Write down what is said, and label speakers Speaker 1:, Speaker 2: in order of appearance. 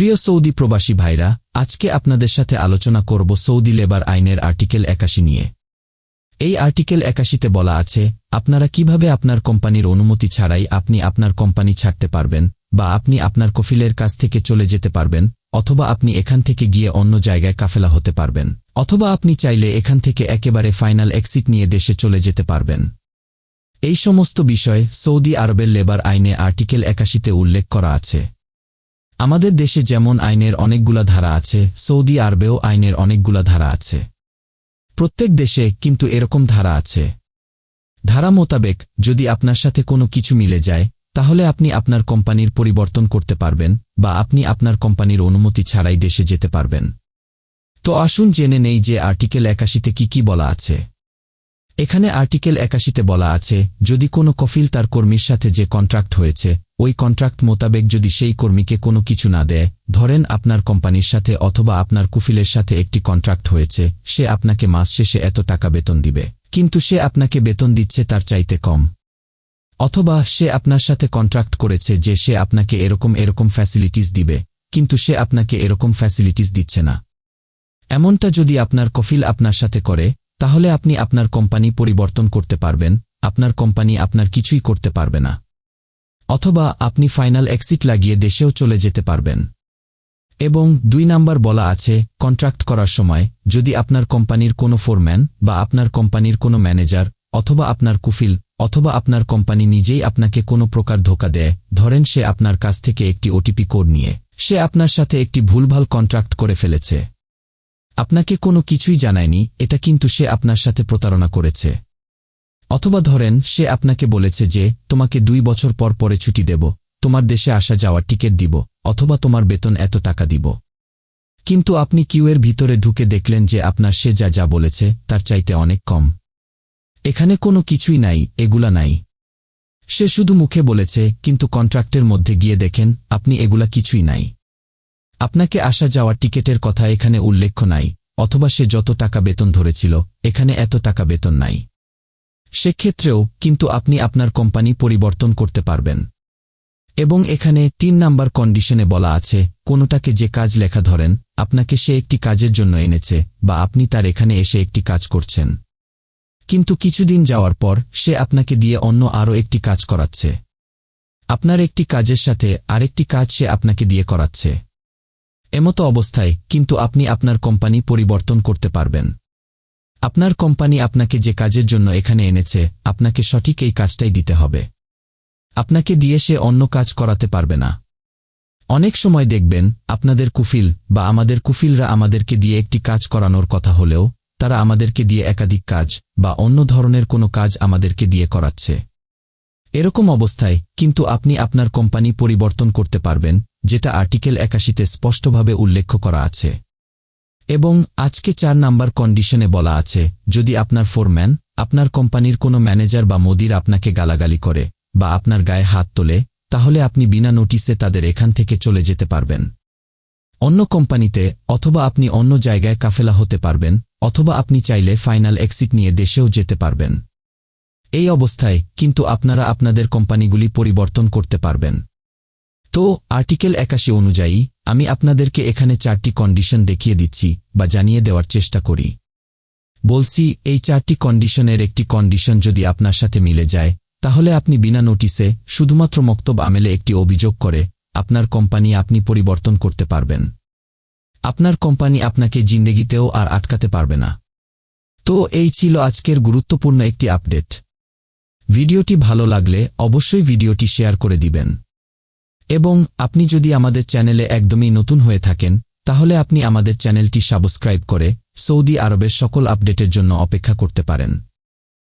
Speaker 1: প্রিয় সৌদি প্রবাসী ভাইরা, আজকে আপনাদের সাথে আলোচনা করব সৌদি লেবার আইনের আর্টিকেল একাশি নিয়ে। এই আর্টিকেল একাশিতে বলা আছে, আপনারা কীভাবে আপনার কোম্পানির অনুমতি ছাড়াই আপনি আপনার কোম্পানি ছাড়তে পারবেন, বা আপনি আপনার কফিলের কাছ থেকে চলে যেতে পারবেন, অথবা আপনি এখান থেকে গিয়ে অন্য জায়গায় কাফেলা হতে পারবেন, অথবা আপনি চাইলে এখান থেকে একেবারে ফাইনাল এক্সিট নিয়ে দেশে চলে যেতে পারবেন। এই সমস্ত বিষয় সৌদি আরবের লেবার আইনে আর্টিকেল একাশিতে উল্লেখ করা আছে। আমাদের দেশে যেমন আইনের অনেকগুলা ধারা আছে, সৌদি আরবেও আইনের অনেকগুলা ধারা আছে। প্রত্যেক দেশে কিন্তু এরকম ধারা আছে। ধারা মোতাবেক, যদি আপনার সাথে কোনো কিছু মিলে যায়, তাহলে আপনি আপনার কোম্পানির পরিবর্তন করতে পারবেন, বা আপনি আপনার কোম্পানির অনুমতি ছাড়াই দেশে যেতে পারবেন। তো আসুন জেনে নেই যে আর্টিকেল একাশিতে কি কি বলা আছে। এখানে আর্টিকেল একাশিতে বলা আছে, যদি কোনো কফিল তার কর্মীর সাথে যে কন্ট্রাক্ট হয়েছে, ওই কন্ট্রাক্ট মোতাবেক যদি সেই কর্মীকে কোনো কিছু না দেয়, ধরেন আপনার কোম্পানির সাথে অথবা আপনার কুফিলের সাথে একটি কন্ট্রাক্ট হয়েছে, সে আপনাকে মাস শেষে এত টাকা বেতন দিবে, কিন্তু সে আপনাকে বেতন দিচ্ছে তার চাইতে কম। অথবা সে আপনার সাথে কন্ট্রাক্ট করেছে যে সে আপনাকে এরকম এরকম ফ্যাসিলিটিস দিবে, কিন্তু সে আপনাকে এরকম ফ্যাসিলিটিস দিচ্ছে না। এমনটা যদি আপনার কফিল আপনার সাথে করে তাহলে আপনি আপনার কোম্পানি পরিবর্তন করতে পারবেন, আপনার কোম্পানি আপনার কিছুই করতে পারবে না। অথবা আপনি ফাইনাল এক্সিট লাগিয়ে দেশেও চলে যেতে পারবেন। এবং দুই নাম্বার বলা আছে, কন্ট্রাক্ট করার সময় যদি আপনার কোম্পানির কোনো ফোরম্যান বা আপনার কোম্পানির কোনো ম্যানেজার অথবা আপনার কুফিল অথবা আপনার কোম্পানি নিজেই আপনাকে কোনো প্রকার ধোকা দেয়, ধরেন সে আপনার কাছ থেকে একটি ওটিপি কোড নিয়ে, সে আপনার সাথে একটি ভুলভাল কন্ট্রাক্ট করে ফেলেছে। আপনাকে কোনো কিছুই জানায়নি, এটা কিন্তু সে আপনার সাথে প্রতারণা করেছে। অথবা ধরেন, সে আপনাকে বলেছে যে, তোমাকে দুই বছর পর পরে ছুটি দেব, তোমার দেশে আসা যাওয়ার টিকিট দিব, অথবা তোমার বেতন এত টাকা দিব। কিন্তু আপনি কিউয়ের ভিতরে ঢুকে দেখলেন যে আপনার সে যা যা বলেছে, তার চাইতে অনেক কম। এখানে কোনো কিছুই নাই, এগুলা নাই। সে শুধু মুখে বলেছে, কিন্তু কন্ট্রাক্টের মধ্যে গিয়ে দেখেন, আপনি এগুলা কিছুই নাই। আপনাকে আসা যাওয়ার টিকেটের কথা এখানে উল্লেখ্য নাই। অথবা সে যত টাকা বেতন ধরেছিল, এখানে এত টাকা বেতন নাই। সেক্ষেত্রেও কিন্তু আপনি আপনার কোম্পানি পরিবর্তন করতে পারবেন। এবং এখানে তিন নাম্বার কন্ডিশনে বলা আছে, কোনোটাকে যে কাজ লেখা ধরেন, আপনাকে সে একটি কাজের জন্য এনেছে, বা আপনি তার এখানে এসে একটি কাজ করছেন। কিন্তু কিছুদিন যাওয়ার পর, সে আপনাকে দিয়ে অন্য আরও একটি কাজ করাচ্ছে। আপনার একটি কাজের সাথে আরেকটি কাজ সে আপনাকে দিয়ে করাচ্ছে। এমতো অবস্থায় কিন্তু আপনি আপনার কোম্পানি পরিবর্তন করতে পারবেন। আপনার কোম্পানি আপনাকে যে কাজের জন্য এখানে এনেছে, আপনাকে সঠিক এই কাজটাই দিতে হবে। আপনাকে দিয়ে সে অন্য কাজ করাতে পারবে না। অনেক সময় দেখবেন, আপনাদের কুফিল বা আমাদের কুফিলরা আমাদেরকে দিয়ে একটি কাজ করানোর কথা হলেও, তারা আমাদেরকে দিয়ে একাধিক কাজ বা অন্য ধরনের কোনো কাজ আমাদেরকে দিয়ে করাচ্ছে। এরকম অবস্থায় কিন্তু আপনি আপনার কোম্পানি পরিবর্তন করতে পারবেন, যেটা আর্টিকেল একাশিতে স্পষ্টভাবে উল্লেখ করা আছে। এবং আজকে চার নাম্বার কন্ডিশনে বলা আছে, যদি আপনার ফোরম্যান, আপনার কোম্পানির কোনো ম্যানেজার বা মোদির আপনাকে গালাগালি করে, বা আপনার গায়ে হাত তোলে, তাহলে আপনি বিনা নোটিসে তাদের এখান থেকে চলে যেতে পারবেন। অন্য কোম্পানিতে, অথবা আপনি অন্য জায়গায় কাফেলা হতে পারবেন, অথবা আপনি চাইলে ফাইনাল এক্সিট নিয়ে দেশেও যেতে পারবেন। এই অবস্থায় কিন্তু আপনারা আপনাদের কোম্পানিগুলি পরিবর্তন করতে পারবেন। তো, আর্টিকেল একাশি অনুযায়ী, আমি আপনাদেরকে এখানে চারটি কন্ডিশন দেখিয়ে দিচ্ছি বা জানিয়ে দেওয়ার চেষ্টা করি। বলছি, এই চারটি কন্ডিশনের একটি কন্ডিশন যদি আপনার সাথে মিলে যায়, তাহলে আপনি বিনা নোটিসে শুধুমাত্র মক্তব আমেলে একটি অভিযোগ করে আপনার কোম্পানি আপনি পরিবর্তন করতে পারবেন। আপনার কোম্পানি আপনাকে জিন্দেগিতেও আর আটকাতে পারবে না। তো, এই ছিল আজকের গুরুত্বপূর্ণ একটি আপডেট। ভিডিওটি ভালো লাগলে অবশ্যই ভিডিওটি শেয়ার করে দিবেন। এবং আপনি যদি আমাদের চ্যানেলে একদমই নতুন হয়ে থাকেন, তাহলে আপনি আমাদের চ্যানেলটি সাবস্ক্রাইব করে সৌদি আরবের সকল আপডেটের জন্য অপেক্ষা করতে পারেন।